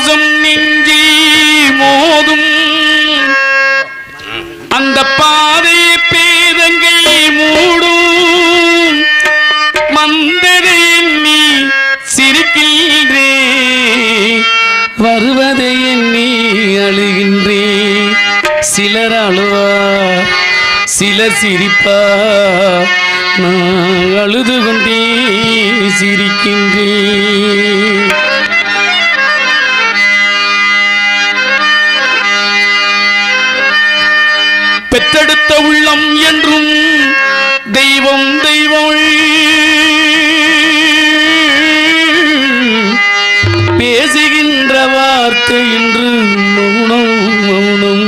பாசம் நெஞ்சி மோதும். அந்த பாதை பேதங்கள் மூடும். மந்ததை நீ சிரிக்கின்றே. வருவதை நீ அழுகின்றே. சிலர் அழுவா சிலர் சிரிப்பா. நான் அழுது கொண்டே சிரிக்கின்றேன் பெற்றெடுத்த உள்ளம் என்றும் தெய்வம் தெய்வம். பேசுகின்ற வார்த்தை என்று மௌனம் மௌனம்.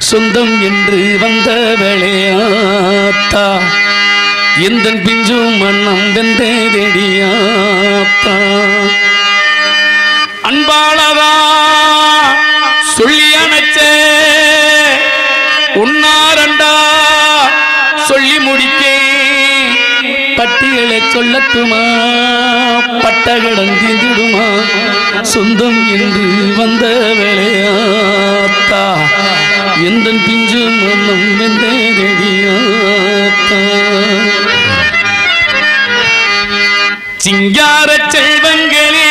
சொந்தம் என்று வந்த வேளையாத்தா எந்த பிஞ்சும் மன்னம் வெந்தேடியாத்தா அன்பாளதா சொல்லி அணைச்சே உன்னாரண்டா சொல்லி முடிக்கே பட்டியலை சொல்லட்டுமா? பட்டகடம் தீந்திடுமா சொந்தம் என்று வந்த வேலையாத்தா. எந்த பிஞ்சு மன்னம் வெந்தேடியாத்தா சிங்கார செல்வங்களே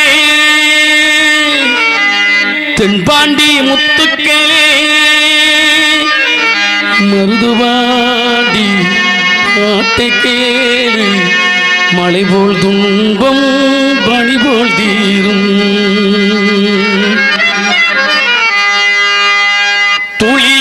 தென்பாண்டி முத்துக்களே மருதுவாடி பாட்டை கேளு. மலை போல் துன்பம் பணி போல் தீரும். துளியிலே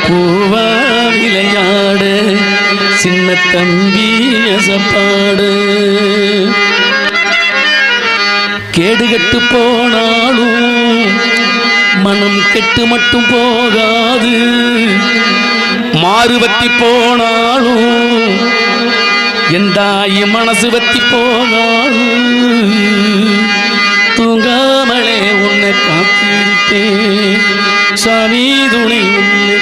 பூவா விளையாடு சின்ன தம்பி அசப்பாடு. கேடுகட்டு போனாலும் மனம் கெட்டு மட்டும் போகாது. மாறுபத்தி போனாலும் எந்தாய் மனசு வத்தி போனாலும் தூங்காமலே உன்னை காத்திருக்கேன் சாமி துணை உன்னை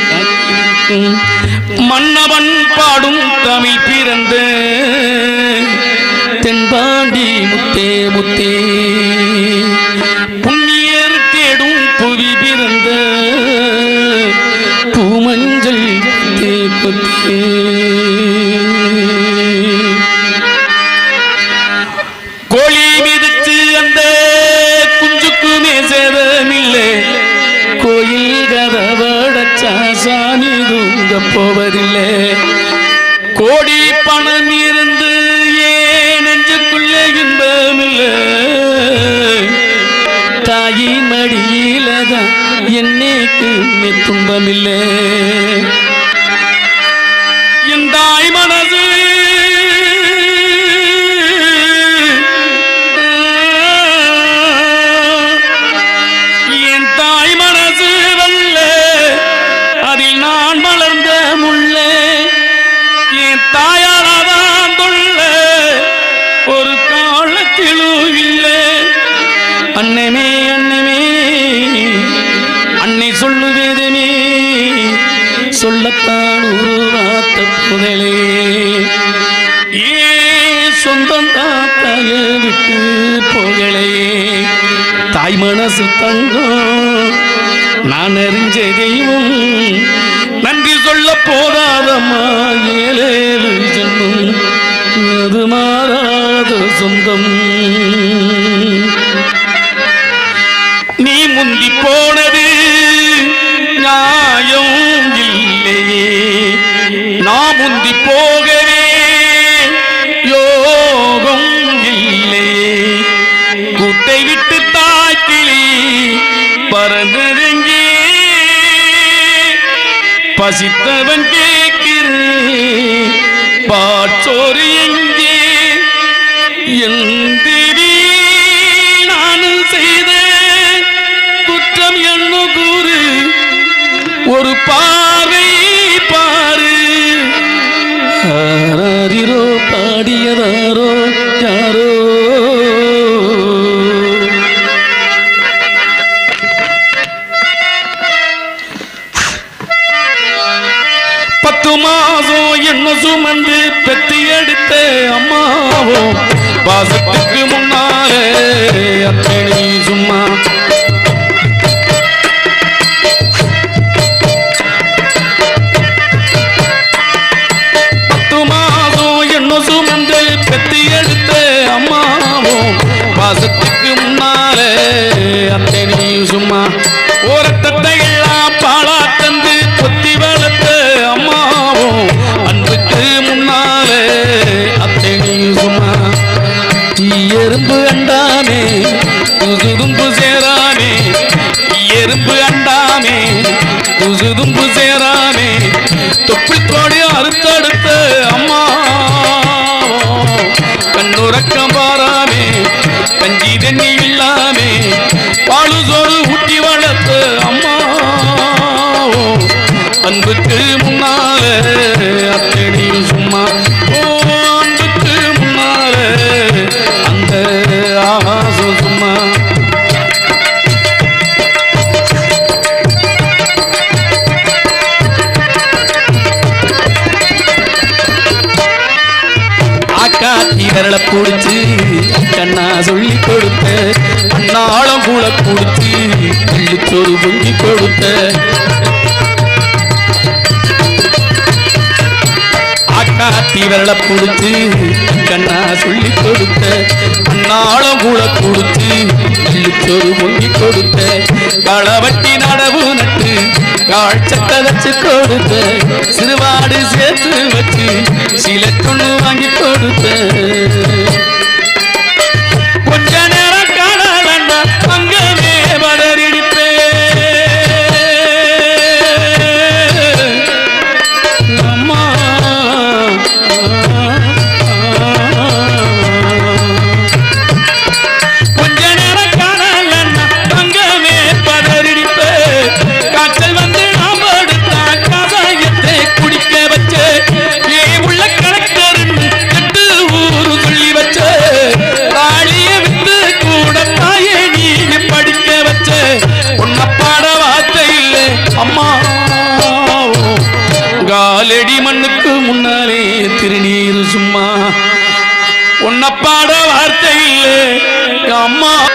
மன்னவன் பாடும் தமிழ் பிறந்த தென்பாண்டி முத்தே முத்தே. போவதில்லை. சொல்லத்தான் உருவாத்த புதலே ஏ சொந்தம் தாத்தாய விட்டு போகலையே தாய் மனசு தங்கம் நான் அறிஞ்ச தெய்வம் நன்றி சொல்ல போதாதம்மா ஏழேழு பசித்தவன் கேட்கிறேன். பாச்சோறு எங்கே? எந்திரி நானும் செய்த குற்றம் என்ன கூறு ஒரு பார்வை பாரு. ஆராரிரோ பாடியதாரோ கேட்டே அம்மாவோ பாசத்துக்கு முன்னாலே அத்தனை சும்மா விரல புடிச்சு கண்ணா சொல்லி கொடுத்த அண்ணாளம் கூட புடிச்சு கிள்ளுச்சோறு பொங்கி கொடுத்த காட்டி விரல புடிச்சு கண்ணா சொல்லி கொடுத்த அண்ணாளம் கூட கொடுத்து கிள்ளுச்சோறு பொங்கி கொடுத்த களவட்டி நடவு நட்டு காழ்ச்சத்தை வச்சு கொடுத்த சிறுவாடு சேர்த்து வச்சு சில துணு வாங்கி கொடுத்த. பாட வார்த்தை இல்லை அம்மா.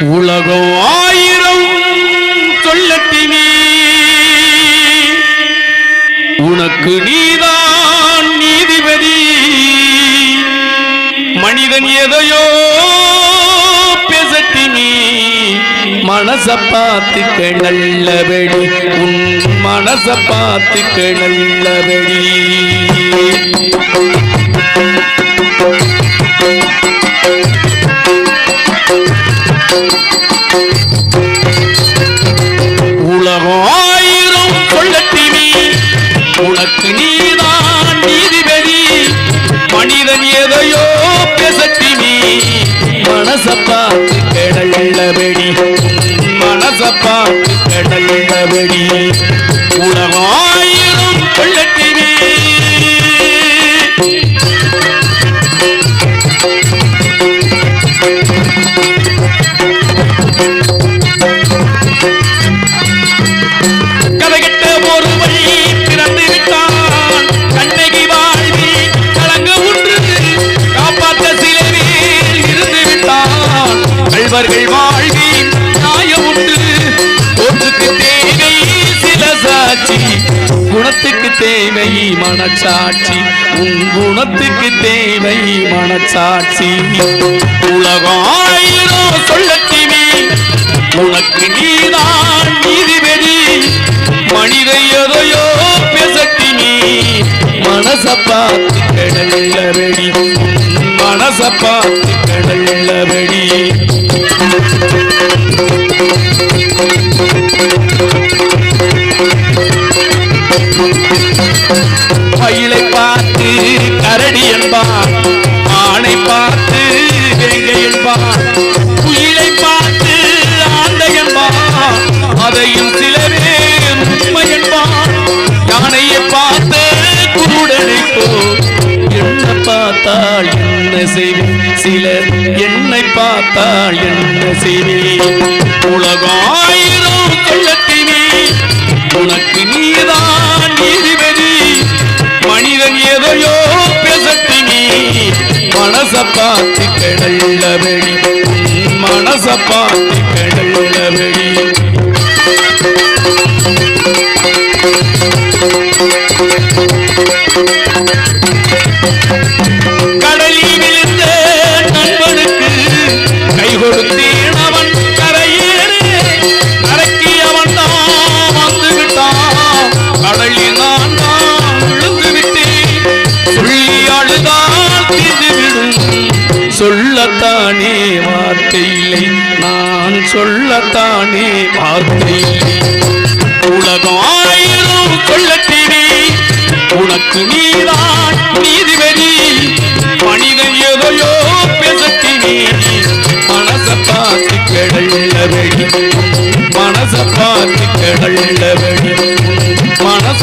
உலகம் ஆயிரம் சொல்லட்டினி. உனக்கு நீதான் நீதிபதி. மனிதன் எதையோ மனச பார்த்துக்க நல்லபடி உன் மனச பார்த்துக்க நல்லபடி உலகம் ஆயிரம் சொல்லட்டினி உனக்கு நீதான் நீதிபதி. மனிதன் எதையோ பேசட்டினி மனச பார்த்து கடல்லபடி மனச பார்த்து கடல்லபடி உலகம் ஆயிரம் சொல்லட்டினி குணத்துக்கு தேவை மனச்சாட்சி. உன் குணத்துக்கு தேவை மனச்சாட்சி. உலகாயிரோ ஆயிரம் சொல்லட்டினி உனக்கு நீதான் நீதிபதி மனித எதையோ பேசட்டினி மனச பார்த்து கடல்லபடி மனச பார்த்து கடல்லபடி மயிலை பார்த்து கரடி என்பான் ஆணை பார்த்து வேங்கை என்பான் குயிலை பார்த்து ஆந்தை என்பான் அதையும் சிலவே உண்மை என்பான் யானையை பார்த்து குருடனை போ என்ன பார்த்தால் என்ன செய்வேன்? சிலர் என்னை பார்த்தால் என்ன செய்வேன்? உலகாயிரம் எதையோ பேசத்தி நீ மனச பார்த்து கிடள்ளபடி மனச பார்த்து நீதான் நீதிபதி. மனிதன் எதையோ பேசத்தினே மனச பார்த்து கிடள்ளவழி மனச பார்த்து கிடள்ளவழி மனச